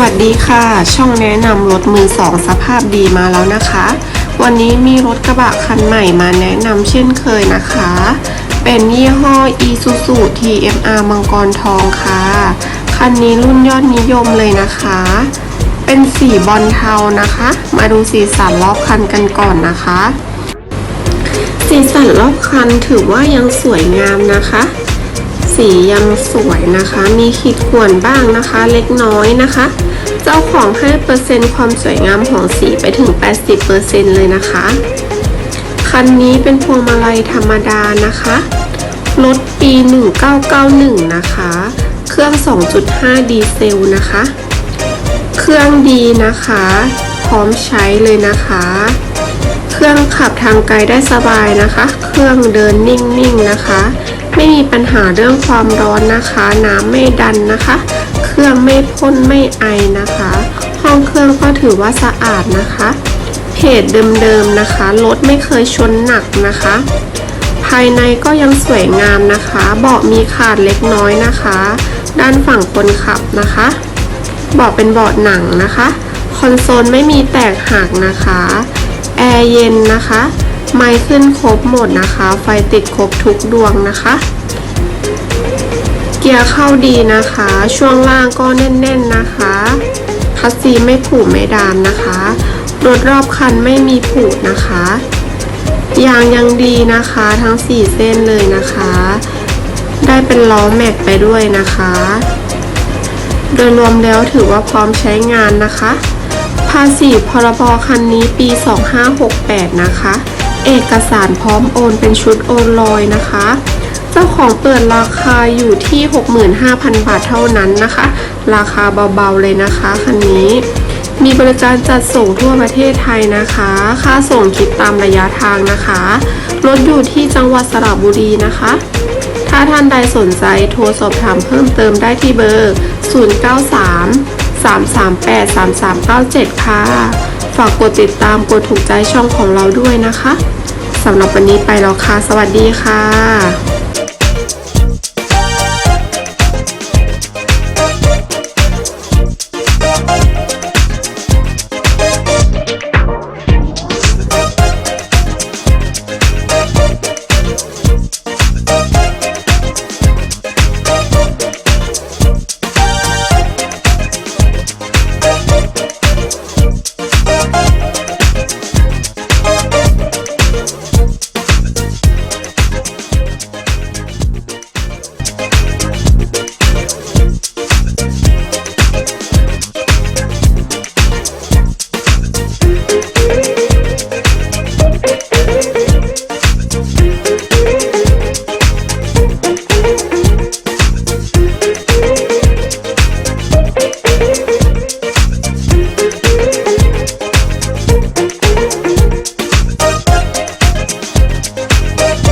วัสดีค่ะ ช่องแนะนำรถมือสองสภาพดีมาแล้วนะคะ วันนี้มีรถกระบะคันใหม่มาแนะนำเช่นเคยนะคะ เป็นยี่ห้อ Isuzu TMR มังกรทองค่ะ คันนี้รุ่นยอดนิยมเลยนะคะ เป็นสีบอลเทานะคะ มาดูสีสันรอบคันกันก่อนนะคะ สีสันรอบคันถือว่ายังสวยงามนะคะ สียังสวยนะคะ มีขีดข่วนบ้างนะคะ เล็กน้อยนะคะ เจ้าของให้เปอร์เซ็นต์ความสวยงามของสีไปถึง 80%เลยนะคะ คันนี้เป็นพวงมาลัยธรรมดานะคะรถปี 1991 นะคะ เครื่อง 2.5 ดีเซลนะคะ เครื่องดีนะคะ พร้อมใช้เลยนะคะ เครื่องขับทางไกลได้สบายนะคะ เครื่องเดินนิ่งๆนะคะ ไม่มีปัญหาเรื่องความร้อนนะคะ น้ำไม่ดันนะคะ เครื่องไม่พ่นไม่ไอนะคะ ห้องเครื่องก็ถือว่าสะอาดนะคะ เพจเดิมๆนะคะรถไม่เคยชนหนักนะคะ ภายในก็ยังสวยงามนะคะ เบาะมีขาดเล็กน้อยนะคะ ด้านฝั่งคนขับนะคะเบาะเป็นเบาะหนังนะคะ คอนโซลไม่มีแตกหักนะคะ แอร์เย็นนะคะ ไมค์ขึ้นครบหมดนะคะ ไฟติดครบทุกดวงนะคะ เกียร์เข้าดีนะคะ ช่วงล่างก็แน่นๆนะคะคัสซีไม่ผุไม่ดามนะคะ รถรอบคันไม่มีผุนะคะยางยังดีนะคะทั้ง 4 เส้นเลยนะคะ ได้เป็นล้อแม็กไปด้วยนะคะ โดยรวมแล้วถือว่าพร้อมใช้งานนะคะ ภาษีพรบคันนี้ปี 2568 นะคะ เอกสารพร้อมโอนเป็นชุดโอนลอยนะคะ เจ้าของเปิดราคาอยู่ที่ 65,000 บาทเท่านั้นนะคะ ราคาเบาๆเลยนะคะคันนี้ มีบริการจัดส่งทั่วประเทศไทยนะคะ ค่าส่งคิดตามระยะทางนะคะรถอยู่ที่จังหวัดสระบุรีนะคะถ้าท่านใดสนใจโทรสอบถามเพิ่มเติมได้ที่เบอร์ 093 338 3397 ค่ะ ฝากกดติดตามกดถูกใจช่องของเราด้วยนะคะสำหรับวันนี้ไปแล้วค่ะ สวัสดีค่ะ